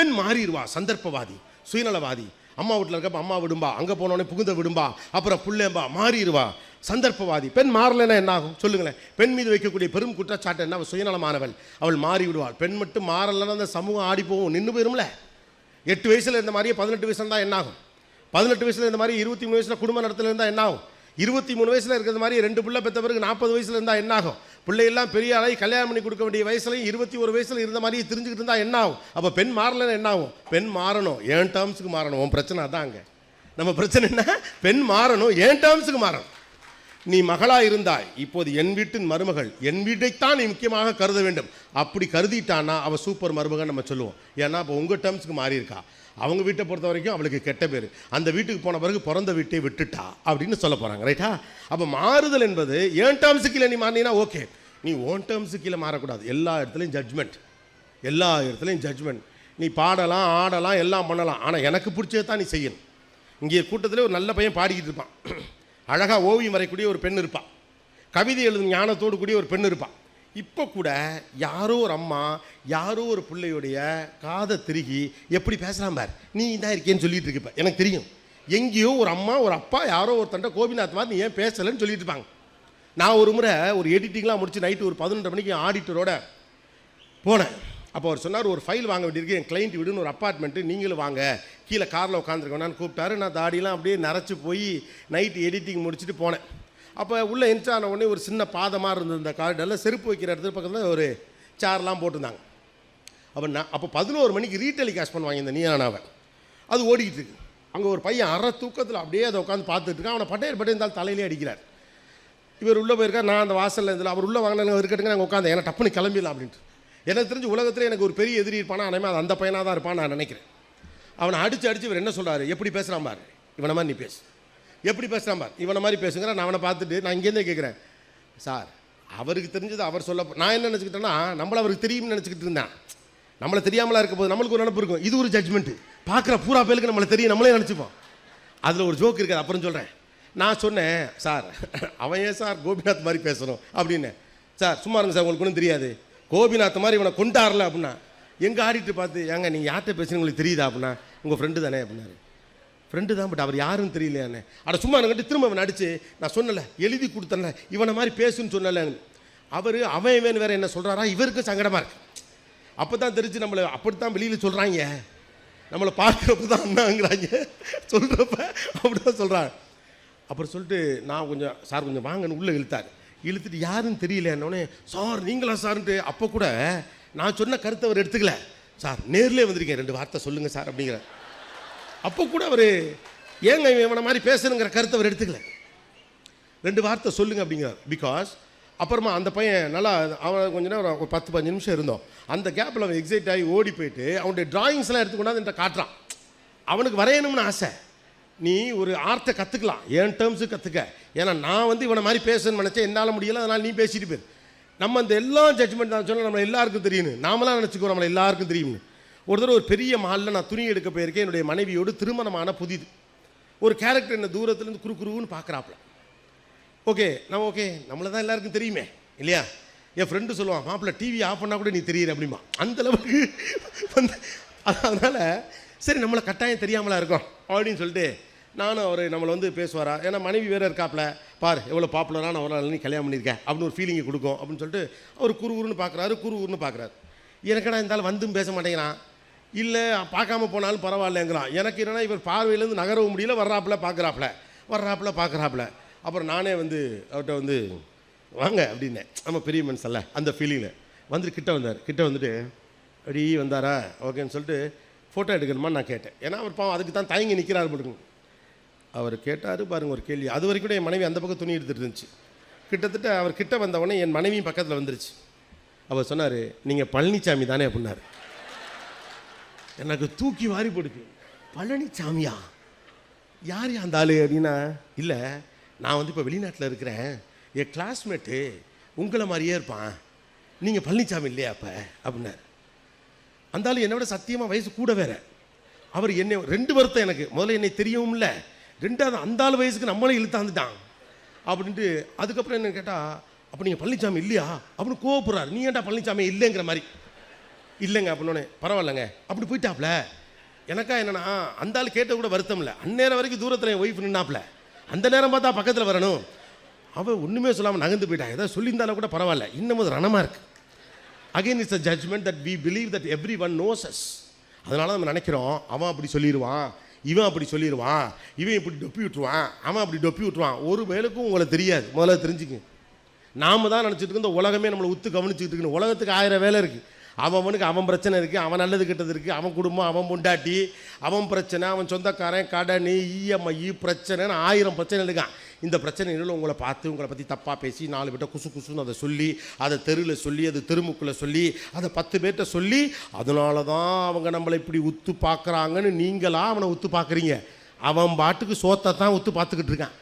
பெண் மாறிடுவா சந்தர்ப்பவாதி சுயநலவாதி. அம்மா வீட்டில் இருக்கப்ப அம்மா விடும்பா அங்கே போனோடனே புகுந்த விடும்பா அப்புறம் புள்ளேம்பா மாறிடுவா சந்தர்ப்பவாதி. பெண் மாறலைன்னா என்ன ஆகும் சொல்லுங்களேன். பெண் மீது வைக்கக்கூடிய பெரும் குற்றச்சாட்டு என்ன? அவள் சுயநலமானவள். அவள் மாறி விடுவாள் பெண் மட்டும் மாறலைன்னா அந்த சமூகம் ஆடி போகும். நின்று போயிரும்ல. எட்டு வயசில் இருந்த மாதிரியே பதினெட்டு வயசுல இருந்தால் என்ன ஆகும் பதினெட்டு வயசுல இந்த மாதிரி இருபத்தி மூணு வயசுல குடும்ப நடத்துல இருந்தால் என்ன ஆகும் இருபத்தி மூணு வயசில் இருக்கிற மாதிரி ரெண்டு பிள்ளை பெற்ற பிறகு நாற்பது வயசுல இருந்தால் என்ன ஆகும் பிள்ளையெல்லாம் பெரிய ஆளாகி கல்யாணம் பண்ணி கொடுக்க வேண்டிய வயசுலையும் இருபத்தி ஒரு வயசில் இருந்த மாதிரி தெரிஞ்சுக்கிட்டு இருந்தால் என்ன ஆகும்? அப்போ பெண் மாறலைன்னா என்ன ஆகும்? பெண் மாறணும். என் டேர்ம்ஸுக்கு மாறணும்? உன் பிரச்சனை அதான் அங்கே. நம்ம பிரச்சனை என்ன? பெண் மாறணும். என் டேர்ம்ஸுக்கு மாறணும்? நீ மகளாக இருந்தாய். இப்போது என் வீட்டின் மருமகள் என் வீட்டைத்தான் நீ முக்கியமாக கருத வேண்டும். அப்படி கருதிட்டானா அவள் சூப்பர் மருமகன் நம்ம சொல்லுவோம். ஏன்னா இப்போ உங்கள் டேர்ம்ஸுக்கு மாறியிருக்கா. அவங்க வீட்டை பொறுத்த வரைக்கும் அவளுக்கு கெட்ட பேர். அந்த வீட்டுக்கு போன பிறகு பிறந்த வீட்டை விட்டுட்டா அப்படின்னு சொல்ல போகிறாங்க ரைட்டா அப்போ மாறுதல் என்பது என் டேர்ம்ஸுக்கு இல்லை நீ மாறினா ஓகே நீ ஓன் டேர்ம்ஸு கீழே மாறக்கூடாது. எல்லா இடத்துலையும் ஜட்ஜ்மெண்ட் எல்லா இடத்துலையும் ஜட்ஜ்மெண்ட் நீ பாடலாம் ஆடலாம் எல்லாம் பண்ணலாம். ஆனால் எனக்கு பிடிச்சதை தான் நீ செய்யணும். இங்கே கூட்டத்தில் ஒரு நல்ல பையன் பாடிக்கிட்டு இருப்பான். அழகாக ஓவியம் வரையக்கூடிய ஒரு பெண் இருப்பான். கவிதை எழுதும் ஞானத்தோடு கூடிய ஒரு பெண் இருப்பான். இப்போ கூட யாரோ ஒரு அம்மா யாரோ ஒரு பிள்ளையுடைய காதை திருகி எப்படி பேசுகிறான் பார்? நீ தான் இருக்கேன்னு சொல்லிட்டு இருக்கப்ப எனக்கு தெரியும். எங்கேயோ ஒரு அம்மா ஒரு அப்பா யாரோ ஒருத்தன்ட்ட கோபிநாத் மாதிரி நீ ஏன் பேசலைன்னு சொல்லிட்டு இருப்பாங்க. நான் ஒரு முறை ஒரு எடிட்டிங்லாம் முடிச்சு நைட்டு ஒரு பதினொன்றரை மணிக்கு ஆடிட்டரோட போனேன். அப்போ அவர் சொன்னார் ஒரு ஃபைல் வாங்க வேண்டியிருக்கு என் கிளைண்ட் வீடுன்னு ஒரு அப்பார்ட்மெண்ட்டு நீங்களும் வாங்க. கீழே காரில் உட்காந்துருக்கோன்னு கூப்பிட்டாரு நான் தாடியெல்லாம் அப்படியே நரைச்சி போய் நைட்டு எடிட்டிங் முடிச்சுட்டு போனேன். அப்போ உள்ளே என்ட்ரு ஆன உடனே ஒரு சின்ன பாதமாக இருந்தது இந்த கார்டெல்லாம் செருப்பு வைக்கிற இடத்துல பக்கத்தில் ஒரு சேர்லாம் போட்டிருந்தாங்க. அப்போ நான் அப்போ பதினோரு மணிக்கு ரீடெலிகாஸ்ட் பண்ணுவாங்க இந்த நீயானாவை. அது ஓடிக்கிட்டு இருக்கு. அங்கே ஒரு பையன் அற தூக்கத்தில் அப்படியே அதை உட்காந்து பார்த்துட்டு இருக்கான். அவனை பட்டையர் பட்டையிருந்தால் தலையிலே அடிக்கிறார். இவர் உள்ளே போயிருக்கார் நான் அந்த வாசலில் இதில் அவர் உள்ளே வாங்கினாங்க இருக்கட்டுங்க நாங்கள் உட்காந்து ஏன்னா டப்புனு கிளம்பிடலாம் அப்படின்ட்டு. எனக்கு தெரிஞ்சு உலகத்தில் எனக்கு ஒரு பெரிய எதிரி இருப்பானா அனைமே அது அந்த பையனாக தான் இருப்பான் நான் நினைக்கிறேன். அவனை அடித்து அடித்து இவர் என்ன சொல்றாரு? எப்படி பேசுகிறான் பாரு இவனை மாதிரி நீ பேசு. எப்படி பேசுகிறான் பார் இவனை மாதிரி பேசுங்கிற நான் அவனை பார்த்துட்டு நான் இங்கேருந்தே கேட்குறேன் சார் அவருக்கு தெரிஞ்சது அவர் சொல்ல நான் என்ன நினச்சிக்கிட்டேன்னா நம்மள அவருக்கு தெரியும்னு நினச்சிக்கிட்டு இருந்தேன். நம்மளை தெரியாமலா இருக்க போது நம்மளுக்கு ஒரு நினப்பு இருக்கும். இது ஒரு ஜட்மெண்ட்டு பார்க்குற பூரா பேருக்கு நம்மளை தெரியும் நம்மளே நினச்சிப்போம். அதில் ஒரு ஜோக் இருக்காது அப்புறம் சொல்கிறேன் நான் சொன்னேன் சார் அவன் ஏன் சார் கோபிநாத் மாதிரி பேசணும்? அப்படின்னு. சார் சும்மா இருங்க சார் உங்களுக்கு ஒன்றும் தெரியாது. கோபிநாத் மாதிரி இவனை கொண்டாடல அப்படின்னா எங்கே ஆடிட்டு பார்த்து ஏங்க நீங்கள் யார்கிட்ட பேசுகிறீங்க உங்களுக்கு தெரியுதா அப்படின்னா உங்கள் ஃப்ரெண்டு தானே அப்படின்னாரு. ஃப்ரெண்டு தான் பட் அவர் யாருன்னு தெரியலையானே அட சும்மா எனக்கு திரும்ப அவன் அடிச்சு நான் சொன்னல எழுதி கொடுத்தேன்ல இவனை மாதிரி பேசுன்னு சொன்னல அவர் அவன் இவன் வேற என்ன சொல்கிறாரா இவருக்கு சங்கடமாக இருக்கு. அப்போ தான் தெரிஞ்சு நம்மளை அப்படித்தான் வெளியில் சொல்கிறாங்க நம்மளை பார்க்குறப்ப தான் அண்ணாங்கிறாங்க. சொல்கிறப்ப அப்படி தான் சொல்கிறாங்க அப்புறம் சொல்லிட்டு நான் கொஞ்சம் சார் கொஞ்சம் வாங்கன்னு உள்ளே இழுத்தார். இழுத்துட்டு யாருன்னு தெரியல என்னோடனே சார் நீங்களா சார்ன்ட்டு? அப்போ கூட நான் சொன்ன கருத்தை அவர் எடுத்துக்கல. சார் நேர்லேயே வந்திருக்கேன் ரெண்டு வார்த்தை சொல்லுங்கள் சார் அப்படிங்கிற அப்போ கூட அவர் ஏங்க இவன் இவனை மாதிரி பேசணுங்கிற கருத்தை அவர் எடுத்துக்கல. ரெண்டு வார்த்தை சொல்லுங்கள் அப்படிங்கிறார். பிகாஸ் அப்புறமா அந்த பையன் நல்லா அவன் கொஞ்ச நேரம் ஒரு பத்து பதினஞ்சு நிமிஷம் இருந்தோம். அந்த கேப்பில் அவன் எக்ஸைட் ஆகி ஓடி போயிட்டு அவனுடைய டிராயிங்ஸ்லாம் எடுத்து கொண்டாந்து என்கிட்ட காட்டுறான். அவனுக்கு வரையணும்னு ஆசை. நீ ஒரு ஆர்ட்டை கற்றுக்கலாம் என் டேர்ம்ஸு கற்றுக்க ஏன்னா நான் வந்து இவனை மாதிரி பேசணும்னு நினச்சேன். என்னால் முடியல. அதனால் நீ பேசிட்டு போயிரு. நம்ம அந்த எல்லா ஜட்ஜ்மெண்ட் நான் சொன்ன நம்மளை எல்லாருக்கும் தெரியும்னு. நாமளாம் நினச்சிக்கோ நம்மளை எல்லாருக்கும் தெரியும்னு. ஒரு தடவை ஒரு பெரிய மாலில் நான் துணி எடுக்க போயிருக்கேன். என்னுடைய மனைவியோடு திருமணமான புதிது. ஒரு கேரக்டர் என்ன தூரத்துலேருந்து குறு குருன்னு பார்க்குறாப்புல. ஓகே நம்ம ஓகே நம்மளை தான் எல்லாருக்கும் தெரியுமே. இல்லையா? என் ஃப்ரெண்டு சொல்லுவான் மாப்பிள்ள டிவி ஆஃப் பண்ணால் கூட நீ தெரியுற அப்படிமா அந்தளவுக்கு வந்து அதனால் சரி நம்மளை கட்டாயம் தெரியாமலா இருக்கோம். அப்படின்னு சொல்லிட்டு நானும் அவர் நம்மளை வந்து பேசுவாரா? ஏன்னா மனைவி வேறு இருக்காப்புல பார் எவ்வளோ பாப்புலரான ஒரு நாள் நீ கல்யாணம் பண்ணியிருக்கேன் அப்படின்னு ஒரு ஃபீலிங்கை கொடுக்கும். அப்படின்னு சொல்லிட்டு அவர் குரு குருன்னு பார்க்குறாரு குரு குருன்னு பார்க்குறாரு எனக்கடா இருந்தாலும் வந்தும் பேச மாட்டேங்கிறான் இல்லை பார்க்காம போனாலும் பரவாயில்லைங்கிறான். எனக்கு என்னென்னா இவர் பார்வையிலேருந்து நகரவும் முடியல வர்றாப்புல பார்க்குறாப்புல வர்றாப்புல பார்க்குறாப்புல அப்புறம் நானே வந்து அவர்கிட்ட வந்து வாங்க அப்படின்னேன் நம்ம பெரிய மனுஷல்ல அந்த ஃபீலிங்கில் வந்துட்டு கிட்ட வந்தார். கிட்ட வந்துட்டு அப்படி வந்தாரா? ஓகேன்னு சொல்லிட்டு ஃபோட்டோ எடுக்கணுமா நான் கேட்டேன். ஏன்னா அவர் பாவம் அதுக்கு தான் தயங்கி நிற்கிறாரு போட்டுக்கணும். அவர் கேட்டார் பாருங்கள் ஒரு கேள்வி. அது வரைக்கும் கூட என் மனைவி அந்த பக்கம் துணி எடுத்துகிட்டு இருந்துச்சு. கிட்டத்தட்ட அவர் கிட்ட வந்தவொடனே என் மனைவியும் பக்கத்தில் வந்துருச்சு. அவர் சொன்னார் நீங்கள் பழனிசாமி தானே? அப்படின்னாரு. எனக்கு தூக்கி வாரி போடுச்சு பழனிசாமியா யார் அந்த ஆள்? அப்படின்னா இல்லை நான் வந்து இப்போ வெளிநாட்டில் இருக்கிறேன். என் கிளாஸ்மேட்டு உங்களை மாதிரியே இருப்பான். நீங்கள் பழனிசாமி இல்லையா அப்போ? அப்படின்னாரு. அந்த ஆள் என்னை விட சத்தியமாக வயசு கூட வேற. அவர் என்னை ரெண்டு வருத்தம் எனக்கு. முதல்ல என்னை தெரியவும் இல்லை ரெண்டாவது அந்த ஆள் வயசுக்கு நம்மளே இழுத்தாந்துட்டான். அப்படின்ட்டு அதுக்கப்புறம் என்ன கேட்டால் அப்போ நீங்கள் பழனிசாமி இல்லையா? அப்படின்னு கோவப்படுறாரு. நீ ஏன்டா பழனிசாமி இல்லைங்கிற மாதிரி? இல்லைங்க அப்படின்னோடனே பரவாயில்லைங்க. அப்படி போயிட்டாப்ல. எனக்கா என்னன்னா அந்த ஆள் கேட்ட கூட வருத்தம் இல்லை. அந்நேரம் வரைக்கும் தூரத்தில் என் ஒய்ஃப் நின்னாப்ல. அந்த நேரம் பார்த்தா பக்கத்தில் வரணும். அவன் ஒன்றுமே சொல்லாமல் நகர்ந்து போயிட்டான் ஏதாவது சொல்லியிருந்தாலும் கூட பரவாயில்ல. இன்னமும் அது ரணமாக இருக்குது again it's a judgement that we believe that every one knows அதனால நம்ம நினைக்கிறோம். அவன் அப்படி சொல்லிடுவான் இவன் அப்படி சொல்லிடுவான் இவன் இப்படி டொப்பி விட்டுருவான் அவன் அப்படி டொப்பி விட்டுருவான். ஒரு வேலுக்கும் உங்களை தெரியாது. முதல்ல தெரிஞ்சுக்க நாம தான் நினச்சிட்டு இருக்கோம் இந்த உலகமே நம்மளை உத்து கவனிச்சுட்டு இருக்கணும் உலகத்துக்கு ஆயிரம் வேலை இருக்குது அவனுக்கு அவன் பிரச்சனை இருக்குது அவன் நல்லது கெட்டது இருக்குது அவன் குடும்பம் அவன் பொண்டாட்டி அவன் பிரச்சனை அவன் சொந்தக்காரன் கடன் இஎம்ஐ பிரச்சனைன்னு ஆயிரம் பிரச்சனை இருக்கான். இந்த பிரச்சனைகளில் உங்களை பார்த்து உங்களை பற்றி தப்பாக பேசி நாலு பேர்ட்ட குசு குசுன்னு அதை சொல்லி அதை தெருவில் சொல்லி அது தெருமுக்குள்ள சொல்லி அதை பத்து பேர்கிட்ட சொல்லி அதனால தான் அவங்க நம்மளை இப்படி உத்து பார்க்குறாங்கன்னு நீங்களாக அவனை உத்து பார்க்குறீங்க. அவன் பாட்டுக்கு சோத்தை தான் உத்து பார்த்துக்கிட்டு இருக்கான்.